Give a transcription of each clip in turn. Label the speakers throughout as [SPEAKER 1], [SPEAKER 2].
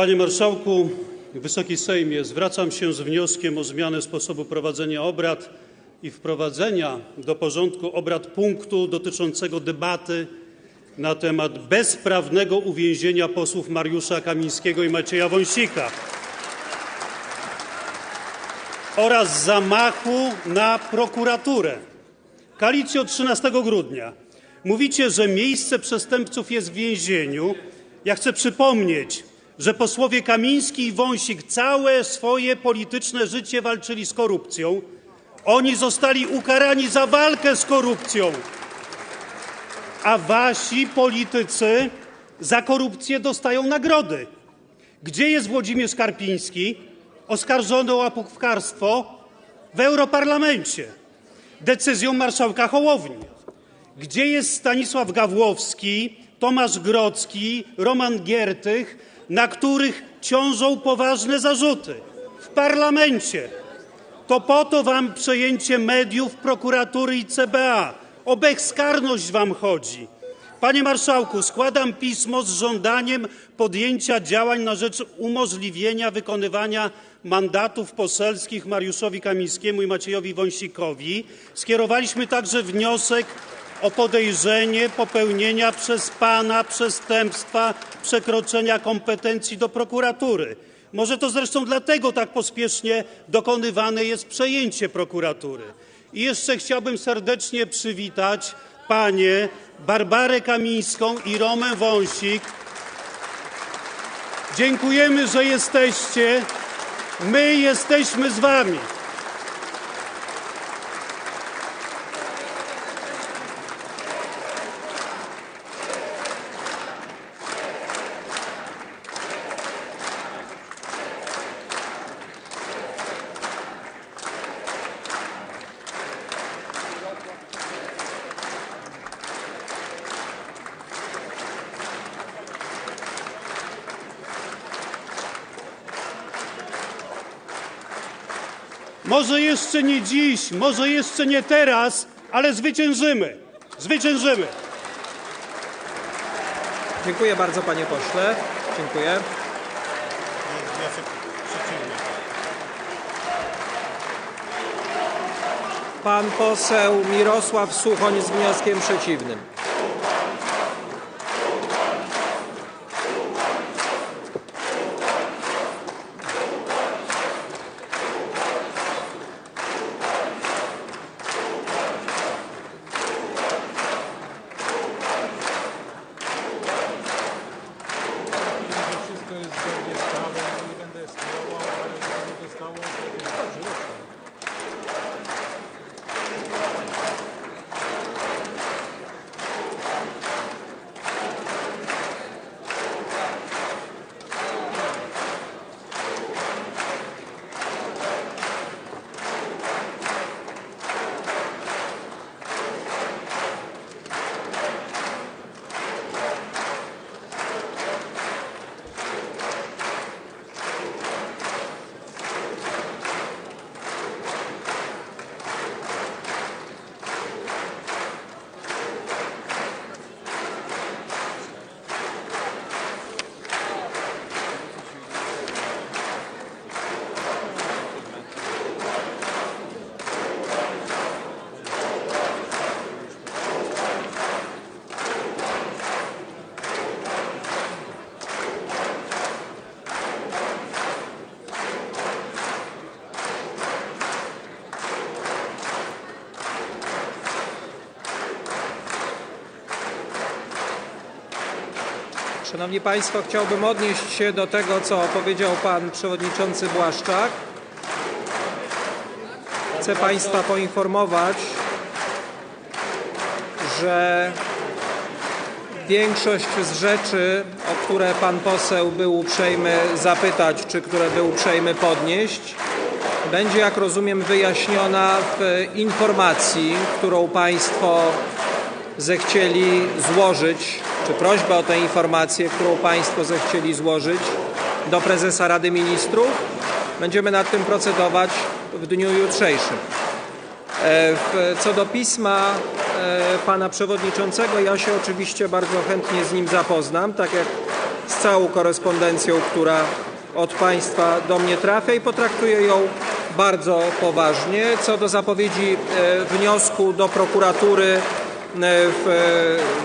[SPEAKER 1] Panie Marszałku, Wysoki Sejmie, zwracam się z wnioskiem o zmianę sposobu prowadzenia obrad i wprowadzenia do porządku obrad punktu dotyczącego debaty na temat bezprawnego uwięzienia posłów Mariusza Kamińskiego i Macieja Wąsika oraz zamachu na prokuraturę. Koalicjo 13 grudnia. Mówicie, że miejsce przestępców jest w więzieniu. Ja chcę przypomnieć, że posłowie Kamiński i Wąsik całe swoje polityczne życie walczyli z korupcją. Oni zostali ukarani za walkę z korupcją, a wasi politycy za korupcję dostają nagrody. Gdzie jest Włodzimierz Karpiński, oskarżony o łapówkarstwo w Europarlamencie decyzją marszałka Hołowni? Gdzie jest Stanisław Gawłowski, Tomasz Grodzki, Roman Giertych, na których ciążą poważne zarzuty? W parlamencie. To po to wam przejęcie mediów, prokuratury i CBA. O bezkarność wam chodzi. Panie marszałku, składam pismo z żądaniem podjęcia działań na rzecz umożliwienia wykonywania mandatów poselskich Mariuszowi Kamińskiemu i Maciejowi Wąsikowi. Skierowaliśmy także wniosek o podejrzenie popełnienia przez pana przestępstwa przekroczenia kompetencji do prokuratury. Może to zresztą dlatego tak pospiesznie dokonywane jest przejęcie prokuratury. I jeszcze chciałbym serdecznie przywitać panie Barbarę Kamińską i Romę Wąsik. Dziękujemy, że jesteście. My jesteśmy z wami. Może jeszcze nie dziś, może jeszcze nie teraz, ale zwyciężymy. Zwyciężymy.
[SPEAKER 2] Dziękuję bardzo panie pośle. Dziękuję. Pan poseł Mirosław Suchoń z wnioskiem przeciwnym. Szanowni Państwo, chciałbym odnieść się do tego, co powiedział pan przewodniczący Błaszczak. Chcę Państwa poinformować, że większość z rzeczy, o które pan poseł był uprzejmy zapytać, czy które był uprzejmy podnieść, będzie, jak rozumiem, wyjaśniona w informacji, którą Państwo zechcieli złożyć, czy prośbę o tę informację, którą Państwo zechcieli złożyć do prezesa Rady Ministrów. Będziemy nad tym procedować w dniu jutrzejszym. E, Co do pisma e, pana przewodniczącego, ja się oczywiście bardzo chętnie z nim zapoznam, tak jak z całą korespondencją, która od Państwa do mnie trafia i potraktuję ją bardzo poważnie. Co do zapowiedzi e, wniosku do prokuratury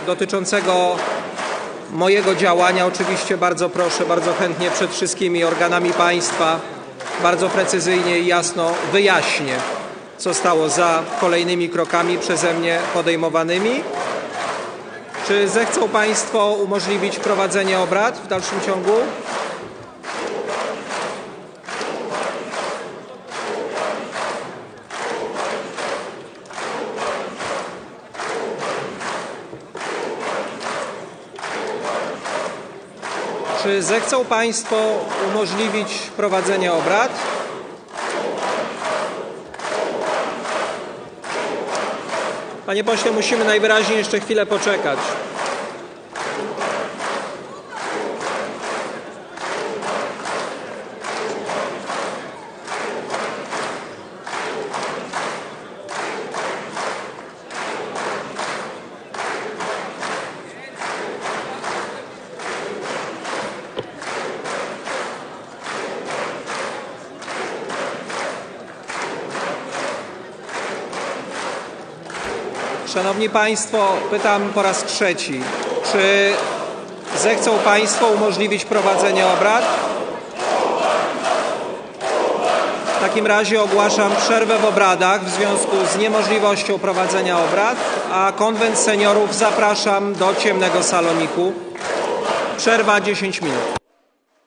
[SPEAKER 2] dotyczącego mojego działania, oczywiście bardzo proszę, bardzo chętnie przed wszystkimi organami państwa bardzo precyzyjnie i jasno wyjaśnię, co stało za kolejnymi krokami przeze mnie podejmowanymi. Czy zechcą Państwo umożliwić prowadzenie obrad w dalszym ciągu? Czy zechcą Państwo umożliwić prowadzenie obrad? Panie pośle, musimy najwyraźniej jeszcze chwilę poczekać. Szanowni Państwo, pytam po raz trzeci, czy zechcą Państwo umożliwić prowadzenie obrad? W takim razie ogłaszam przerwę w obradach w związku z niemożliwością prowadzenia obrad, a konwent seniorów zapraszam do ciemnego saloniku. Przerwa 10 minut.